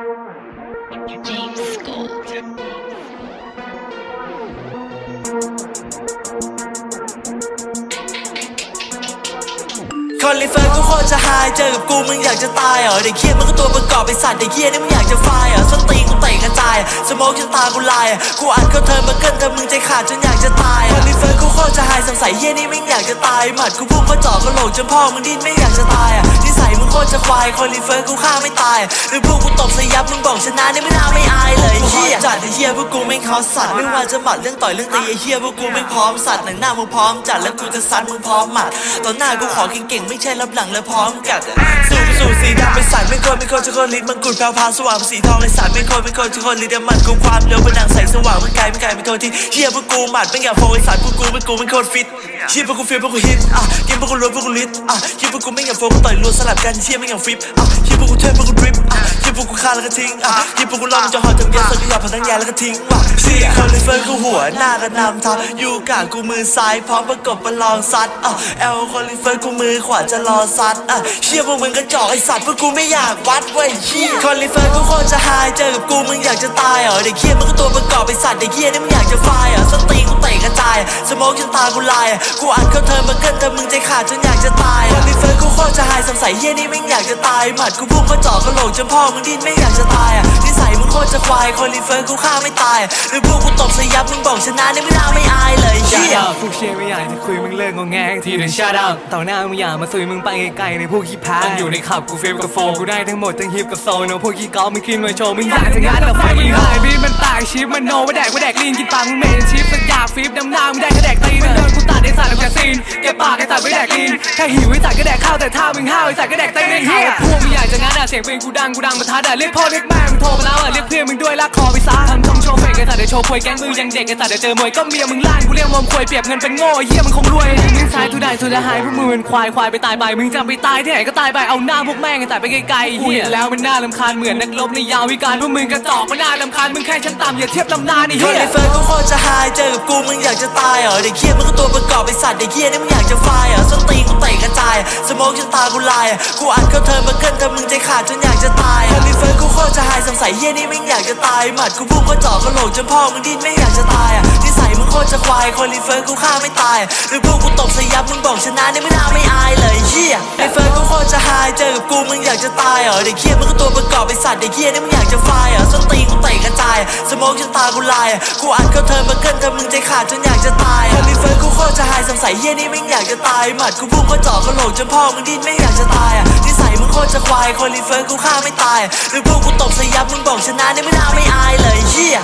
James Gold. คอลิเฟ อกับกูมึงอยากจะตายเหรอเด็กเคียมันก็ตัวประกอบไอสัตว์เด็กเคียนี่มึงอยากจะไฟเหรอส้นตีนกูเตะกระจายสมองจนตากูลายกูอัดเข้าเธอมาเกินเธอมึงใจขาดจนอยากจะตายคอมีเฟิร์กูโคตรจะหายสงสัยเฮียนี่มึงอยากจะตายหมัดกูพุ่งเข้าจ่อกระโหลกจนพ่อมึงดิ้นไม่อยากจะตายอะนิสัยมึงโคตรจะควายคอลิเฟิร์กูฆ่าไม่ตายหรือพวกกูตบสยับมึง ชนะนี่ไม่น่าไม่อายเลยเฮียจัดไอ้เฮียพวกกูไม่เขาสัตว์ไม่ว่าจะหมัดเรื่องต่อยเรื่องตีไอ้เฮียพวกกูไม่พร้อมสัตว์หนังหน้ามึงพร้อมจัดแล้วกูจะซัดมึงพร้อมหมัดตอนหน้ากูขอเก่งๆไม่ใช่รับหลังแล้วพร้อมกัดสูบสูบสีดำไปสัตว์ไม่ควรไม่ควรจะคนลิ้นมังกรแพรวพราวสว่างสีทองไอ้สัตว์ไม่ควรไม่ควรจะคนลิ้นเดี๋ยวมันกูความเร็วเป็นหนังแสงสว่างมันไกลไม่ไกลไม่โทษที่เฮียพวกกูหมัดไม่อยากโฟไอ้สัตว์พวกกูไม่กูไม่โคตรฟิต เชี่ยพวกกูฟิลพวกกูฮิตอะเกินพวกกูรวยพวกกูลิตอะเฮียพวกกูไม่อย่ากโฟกูต่อยรัวสลับกันเชี่ยไม่อย่ากฟิปอะเฮียพวกกูเทพพวกกูดริปอะเฮียพวกกูฆ่าแล้วก็ทิ้งอะเฮียพวกกูรอมันจะหอดจำเยอะสักอยางพันทั้งยาแล้วก็ทิ้งว่ะเชี่ยคอลิเฟอร์คือหัวหน้ากันนำทัพอยู่กลางกูมือซ้ายพร้อมประกบประลองซัดอะแอลคอลิเฟอร์กูมือขวาจะรอซัดอะเชี่ยพวกมึงกระจอกไอสัตว์พวกกูไม่อยากวัดเว้ยเชี่ยคอลิเฟอร์กูโคตรจะหายเจอกับกูมึงอยากจะตายเหรอเด็กเคียมันก็ตัวประกอบไอสัตว์เด็กเคียนี่มึงอยากจะไฟเหรอสตีกูเต โมกจนตากูลาย กูอัดเข้าเธอมาเกินเธอมึงใจขาดจนอยากจะตายคอลิเฟอร์กูโคตรจะหายสงสัยเฮียนี่ไม่งอยากจะตายหมัดกูพุ่งเข้าจ่อกระโหลกจนพ่อมึงดิ้นไม่อยากจะตายอะนิสัยมึงโคตรจะควายคอลิเฟอร์กูฆ่าไม่ตาย หรือพวกกูตบสยับมึงบอกชนะนี่ไม่น่าไม่อายเลยอย่าเฮียด่าพวกเชียร์ไม่อยากจะคุยมึงเลิกงงแงงทีเดินชาดังต่อหน้ามึงอย่ามาซุยมึงไปไกลๆในพวกขี้แพ้อยู่ในขับกูเฟลกับโฟกูได้ทั้งหมดทั้งฮิปกับโซนเอาพวกขี้กอล์ฟมึงขึ้นมาโชว์มึงอยากจะงานแต่ไฟมึงหายบีมันตายชิปมันโนว่าแดกว่าแดกลีนกินปังมึงเมนชิปสักอยากฟิปน้ำหน้ามึงได้แค่แดกตีนมันโดนกูตัดไอ้สัตว์แล้วแกซีนแกปากไอ้ สัตว์ไม่แดกลีนแค่หิวไอ้สัตว์ก็แดกข้าวแต่ถ้ามึงห้าวไอ้สัตว์ก็แดกตีนไอ้เหี้ยพวกมึงอยากจะงานอะเสียงเพลงกูดังกูดังมาท้าด่าเรียกพ่อเรียกแม่มึงโทรมาแล้วอะเรียกเพื่อนมึงด้วยลากคอไปซะทำทำโชว์เฟกไอ้สัตว์เดี๋ยวโชว์ควยแก๊งมึงยังเด็กไอ้สัตว์เดี๋ยวเจอมวยก็เมียมึงล้านกูเรียกมอมควยเปรียบเงินเป็นโง่ไอ้เหี้ยมึงคงรวยมึงสายทุได้ทุได้หายพวกมึงเป็นควายควายไปตายไปมึงจำไปตายที่ไหนก็ตายไปเอาหน้าพวกแม่งไอ้สัตว์ไปไกลๆเหี้ยแล้วมันน่ารำคาญเหมือนนักรบในยามวิการพวกมึงกระจอกมันน่ารำคาญมึงแค่ชั้นต่ำอย่าเทียบลำนานไอ้เหี้ยลิเฟอร์สกูโคตรจะหายเจอกับกูมึงอยากจะตายเหรอเด็กเคียมันก็ตัวประกอบไอ้สัตว์เด็กเคียนี่มึงอยากจะฟเายอส้นตีกูเตะกระจาย สมองจนตากูลาย กูอัดเข้าเธอมาเกินเธอมึงใจขาดจนอยากจะตายคอลิเฟอ เฮียนี่มึงอยากจะตายหมัดกูพุ่งเข้าจ่อกระโหลกจนพ่อมึงดิ้นไม่อยากจะตายอะนิสัยมึงโคตรจะควายคอลิเฟอร์กูฆ่าไม่ตายหรือพวกกูตบสยับมึงบอกชนะนี่ไม่น่าไม่อายเลยเฮียไอเฟอร์กูโคตรจะหายเจอกับกูมึงอยากจะตายเหรอเด็กเคียมันก็ตัวประกอบไอสัตว์เด็กเคียนี่มึงอยากจะไฟเหรอส้นตีนกูเตะกระจายสโมกจนตากูลายกูอัดเข้าเธอมาเกินเธอมึงใจขาดจนอยากจะตายคอลิเฟอร์กูโคตรจะหายสงสัยเฮียนี่มึงอยากจะตายหมัดกูพุ่งเข้าจ่อกระโหลกจนพ่อมึงดิ้นไม่อยากจะตายอะนิสัยมึงโคตรจะควายคอลิเฟอร์กูฆ่าไม่ตายหรือพวกกูตบสยับมึงบอกชนะนี่ไม่น่าไม่อายเลยเฮีย